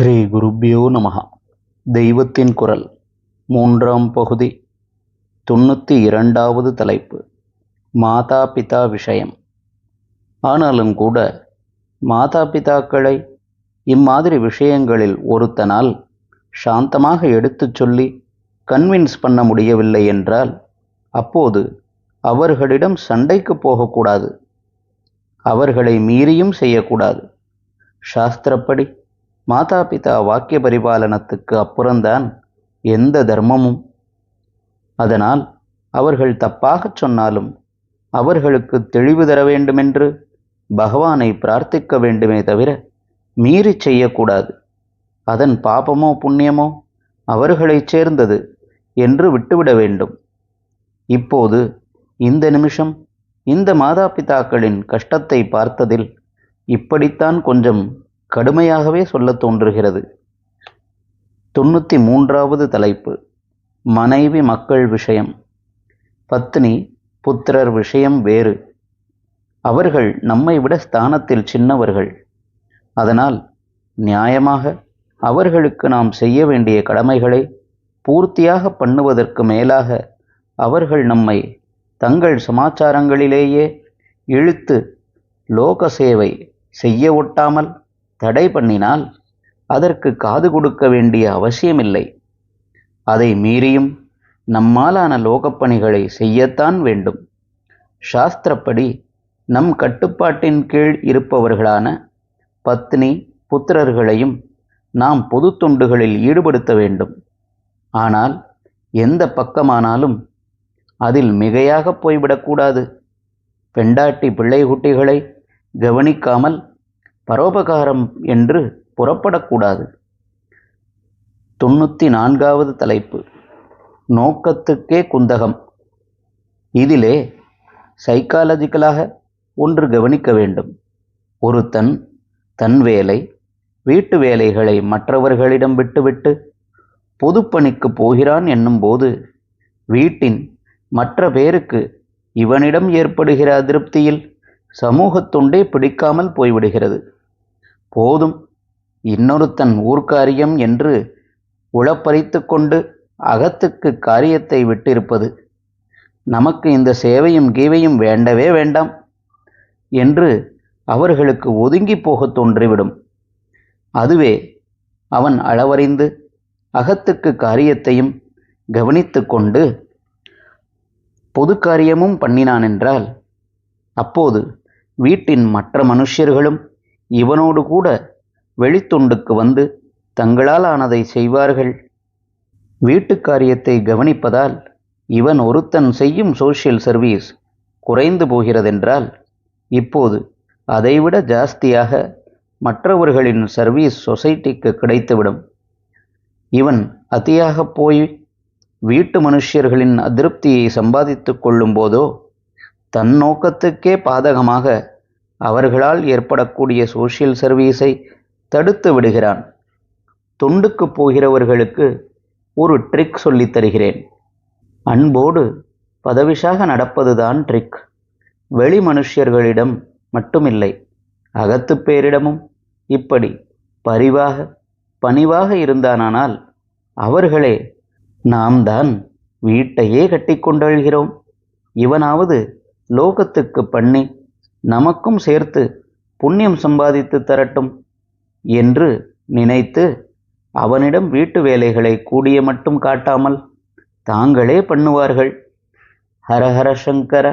ஸ்ரீ குருப்பியோ நமஹா. தெய்வத்தின் குரல் மூன்றாம் பகுதி தொண்ணூற்றி இரண்டாவது தலைப்பு மாதா பிதா விஷயம். ஆனாலும் கூட மாதா பிதாக்களை இம்மாதிரி விஷயங்களில் ஒருத்தனால் சாந்தமாக எடுத்துச் சொல்லி கன்வின்ஸ் பண்ண முடியவில்லை என்றால் அப்போது அவர்களிடம் சண்டைக்கு போகக்கூடாது. அவர்களை மீறியும் செய்யக்கூடாது. சாஸ்திரப்படி மாதா பிதா வாக்கிய பரிபாலனத்துக்கு அப்புறம்தான் எந்த தர்மமும். அதனால் அவர்கள் தப்பாகச் சொன்னாலும் அவர்களுக்கு தெளிவு தர வேண்டுமென்று பகவானை பிரார்த்திக்க வேண்டுமே தவிர மீறி செய்யக்கூடாது. அதன் பாபமோ புண்ணியமோ அவர்களைச் சேர்ந்தது என்று விட்டுவிட வேண்டும். இப்போது இந்த நிமிஷம் இந்த மாதா பிதாக்களின் கஷ்டத்தை பார்த்ததில் இப்படித்தான் கொஞ்சம் கடுமையாகவே சொல்லத் தோன்றுகிறது. தொண்ணூற்றி மூன்றாவது தலைப்பு மனைவி மக்கள் விஷயம். பத்னி புத்திரர் விஷயம் வேறு. அவர்கள் நம்மை விட ஸ்தானத்தில் சின்னவர்கள். அதனால் நியாயமாக அவர்களுக்கு நாம் செய்ய வேண்டிய கடமைகளை பூர்த்தியாக பண்ணுவதற்கு மேலாக அவர்கள் நம்மை தங்கள் சமாச்சாரங்களிலேயே இழுத்து லோக சேவை செய்ய ஒட்டாமல் தடை பண்ணினால் அதற்கு காது கொடுக்க வேண்டிய அவசியமில்லை. அதை மீறியும் நம்மாலான லோகப்பணிகளை செய்யத்தான் வேண்டும். சாஸ்திரப்படி நம் கட்டுப்பாட்டின் கீழ் இருப்பவர்களான பத்னி புத்திரர்களையும் நாம் பொது தொண்டுகளில் ஈடுபடுத்த வேண்டும். ஆனால் எந்த பக்கமானாலும் அதில் மிகையாக போய்விடக்கூடாது. பெண்டாட்டி பிள்ளை குட்டிகளை கவனிக்காமல் பரோபகாரம் என்று புறப்படக்கூடாது. தொண்ணூற்றி நான்காவது தலைப்பு. நோக்கத்துக்கே குந்தகம். இதிலே சைக்காலஜிக்கலாக ஒன்று கவனிக்க வேண்டும். ஒருத்தன் தன் வேலை வீட்டு வேலைகளை மற்றவர்களிடம் விட்டுவிட்டு பொதுப்பணிக்கு போகிறான் என்னும்போது வீட்டின் மற்ற பேருக்கு இவனிடம் ஏற்படுகிற அதிருப்தியில் சமூகத்தொண்டே பிடிக்காமல் போய்விடுகிறது. போதும். இன்னொருத்தன் ஊர்க்காரியம் என்று உளப்பறித்து கொண்டு அகத்துக்கு காரியத்தை விட்டிருப்பது. நமக்கு இந்த சேவையும் கீவையும் வேண்டவே வேண்டாம் என்று அவர்களுக்கு ஒதுங்கி போகத் தோன்றிவிடும். அதுவே அவன் அளவறிந்து அகத்துக்கு காரியத்தையும் கவனித்து கொண்டு பொது காரியமும் பண்ணினான் என்றால் அப்போது வீட்டின் மற்ற மனுஷர்களும் இவனோடு கூட வெளித்துண்டுக்கு வந்து தங்களால் ஆனதை செய்வார்கள். வீட்டு காரியத்தை கவனிப்பதால் இவன் ஒருத்தன் செய்யும் சோஷியல் சர்வீஸ் குறைந்து போகிறதென்றால் இப்போது அதைவிட ஜாஸ்தியாக மற்றவர்களின் சர்வீஸ் சொசைட்டிக்கு கிடைத்துவிடும். இவன் அத்தியாக போய் வீட்டு மனுஷர்களின் அதிருப்தியை சம்பாதித்து கொள்ளும் போதோ தன் நோக்கத்துக்கே பாதகமாக அவர்களால் ஏற்படக்கூடிய சோஷியல் சர்வீஸை தடுத்து விடுகிறான். தொண்டுக்கு போகிறவர்களுக்கு ஒரு ட்ரிக் சொல்லித் தருகிறேன். அன்போடு பதவிஷாக நடப்பதுதான் ட்ரிக் வெளி மனுஷர்களிடம் மட்டுமில்லை அகத்து பேரிடமும் இப்படி பரிவாக பணிவாக இருந்தானானால் அவர்களே நாம் தான் வீட்டையே கட்டிக்கொண்டழுகிறோம் இவனாவது லோகத்துக்கு பண்ணி நமக்கும் சேர்த்து புண்ணியம் சம்பாதித்து தரட்டும் என்று நினைத்து அவனிடம் வீட்டு வேலைகளை கூடிய மட்டும் காட்டாமல் தாங்களே பண்ணுவார்கள். ஹரஹர சங்கர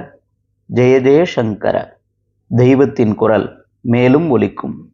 ஜெய சங்கர. தெய்வத்தின் குரல் மேலும் ஒலிக்கும்.